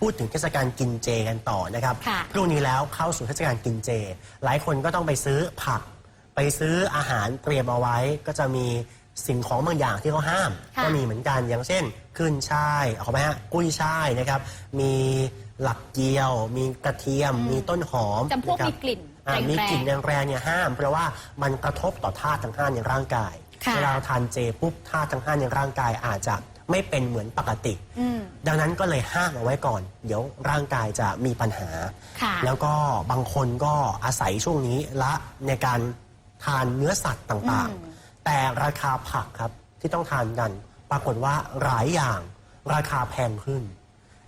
พูดถึงเทศกาลกินเจกันต่อนะครับค่ะ พรุ่งนี้แล้วเข้าสู่เทศกาลกินเจ หลายคนก็ต้องไปซื้อผัก ไปซื้ออาหารเตรียมเอาไว้ ก็จะมีสิ่งของบางอย่างที่เขาห้าม ค่ะ ก็มีเหมือนกันอย่างเช่น ขึ้นช่ายเอาเข้าไปฮะกุ้ยช่ายนะครับ มีหลักเกียว มีกระเทียม มีต้นหอมจำพวกนะครัมีกลิ่นอ่าแรงๆมีกลิ่นแรงๆเนี่ยห้าม เพราะว่ามันกระทบต่อธาตุทั้งห้าในร่างกายค่ะ เวลาเราทานเจปุ๊บธาตุทั้งห้าในร่างกายอาจจะ ไม่เป็นเหมือนปกติอืมดังนั้นก็เลยห้ามเอาไว้ก่อน เดี๋ยวร่างกายจะมีปัญหา ค่ะ แล้วก็บางคนก็อาศัยช่วงนี้ละในการทานเนื้อสัตว์ต่างอืม ๆ แต่ราคาผักครับที่ต้องทานกัน ปรากฏว่าหลายอย่างราคาแพงขึ้น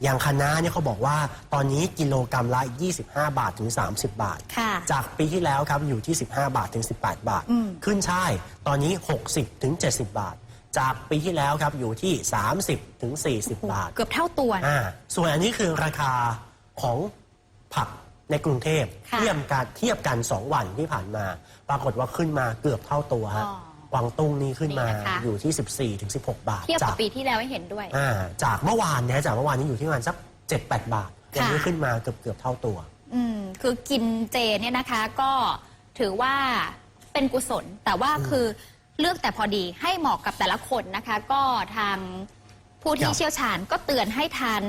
อย่างคะน้าเนี่ยเขาบอกว่าตอนนี้กิโลกรรัมละ 25 บาทถึง 30 บาท ค่ะ จากปีที่แล้วครับอยู่ที่ 15 บาทถึง 18 บาท อืม ขึ้นช่ายตอนนี้ 60ถึง70 บาท จากปีที่แล้วครับอยู่ที่ 30ถึง40 บาท เกือบเท่าตัวนะ อ่าส่วนอันนี้คือราคาของผักในกรุงเทพค่ะเทียบกันเทียบกัน 2 วันที่ผ่านมา ปรากฏว่าขึ้นมาเกือบเท่าตัวฮะอ๋อกวางตุ้งนี่ขึ้นมานี่นะคะ อยู่ที่ 14ถึง16 บาทเทียบจากับกปีที่แล้วให้เห็นด้วย อ่าจากเมื่อวานนะจากเมื่อวานนี้อยู่ที่ประมาณสัก 7-8 บาทวันนี้ค่ะ ขึ้นมาเกือบเกือบเท่าตัว อืมคือกินเจเนี่ยนะคะก็ถือว่าเป็นกุศล แต่ว่าคือ เลือกแต่พอดีให้เหมาะกับแต่ละคนนะคะ ก็ทางผู้คที่รับเชี่ยวชาญก็เตือนให้ทาน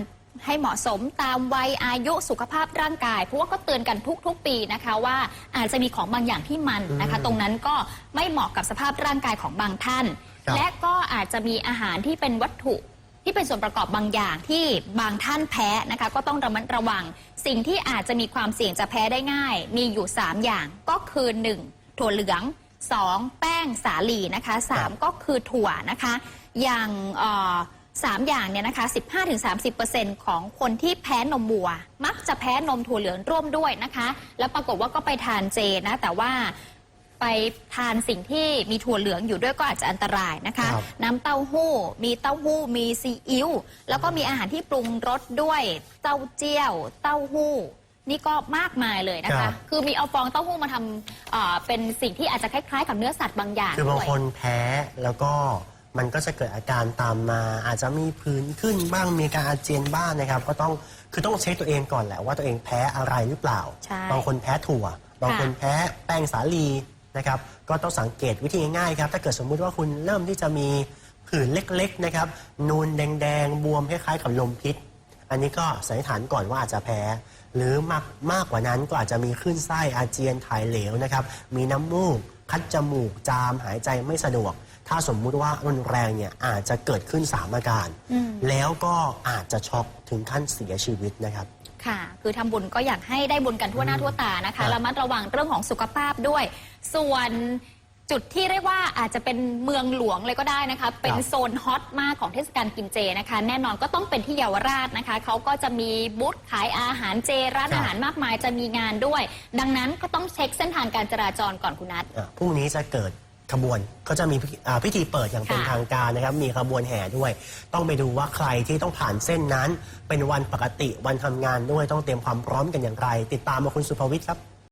ให้เหมาะสมตามวัยอายุสุขภาพร่างกาย เพราะว่าก็เตือนกันทุก ๆ ปีนะคะ ว่าอาจจะมีของบางอย่างที่มันนะคะ ตรงนั้นก็ไม่เหมาะกับสภาพร่างกายของบางท่าน ครับและก็อาจจะมีอาหารที่เป็นวัตถุที่เป็นส่วนประกอบบางอย่างที่บางท่านแพ้นะคะ ก็ต้องระมัดระวัง สิ่งที่อาจจะมีความเสี่ยงจะแพ้ได้ง่าย มีอยู่ 3 อย่างก็คือ 1. ถั่วเหลือง 2. แป้งสาลีนะคะครับ3ก็คือถั่วนะคะ อย่างเอ่อสามอย่างเนี่ยนะคะ 15-30%ของคนที่แพ้นมวัว มักจะแพ้นมถั่วเหลืองร่วมด้วยนะคะ แล้วปรากฏว่าก็ไปทานเจนะ แต่ว่าไปทานสิ่งที่มีถั่วเหลืองอยู่ด้วยก็อาจจะอันตรายนะคะครับน้ำเต้าหู้ มีเต้าหู้ มีซีอิ๊ว แล้วก็มีอาหารที่ปรุงรสด้วย เต้าเจี้ยว เต้าหู้ นี่ก็มากมายเลยนะครัคะ บ คือมีเอาฟองเต้าหู้มาทำเอ่อเป็นสิ่งที่อาจจะคล้ายๆ กับเนื้อสัตว์บางอย่างคือบางด้วย คนแพ้แล้วก็มันก็จะเกิดอาการตามมา อาจจะมีผื่นขึ้นบ้างมีการอาเจียนบ้างนะครับ ก็ต้องคือต้องเช็คตัวเองก่อนแหละว่าตัวเองแพ้อะไรหรือเปล่า ใช่บางคนแพ้ถั่ว บางคนแพ้แป้งสาลีนะครับ ก็ต้องสังเกตวิธีง่ายๆครับ ถ้าเกิดสมมุติว่าคุณเริ่มที่จะมีผื่นเล็กๆนะครับนูนแดงๆบวมคล้ายๆกับลมพิษ อันนี้ก็สันนิษฐานก่อนว่าอาจจะแพ้ หรือมากมากกว่านั้นก็อาจจะมีคลื่นไส้อาเจียนถ่ายเหลวนะครับ มีน้ำมูก คัดจมูก จาม หายใจไม่สะดวก ถ้าสมมุติว่ารุนแรงเนี่ยอาจจะเกิดขึ้นสามอาการอืมแล้วก็อาจจะช็อกถึงขั้นเสียชีวิตนะครับค่ะ คือทำบุญก็อยากให้ได้บุญกันทั่วหน้าทั่วตานะครัคะบระมัดระวังเรื่องของสุขภาพด้วย ส่วน จุดที่เรียกว่าอาจจะเป็นเมืองหลวงเลยก็ได้นะคะ เป็นโซนฮอตมากของเทศกาลกินเจนะคะ แน่นอนก็ต้องเป็นที่เยาวราชนะคะ เขาก็จะมีบูธขายอาหารเจร้านครับอาหารมากมายจะมีงานด้วย ดังนั้นก็ต้องเช็คเส้นทางการจราจรก่อนคุณนัทอะพรุ่งนี้จะเกิดขบวนก็จะมีพิธีอ่าพิธีเปิดอย่างเป็นค่ะทางการนะครับ มีขบวนแห่ด้วย ต้องไปดูว่าใครที่ต้องผ่านเส้นนั้น เป็นวันปกติวันทำงานด้วยต้องเตรียมความพร้อมกันอย่างไร ติดตามมาคุณสุภวิทย์ครับ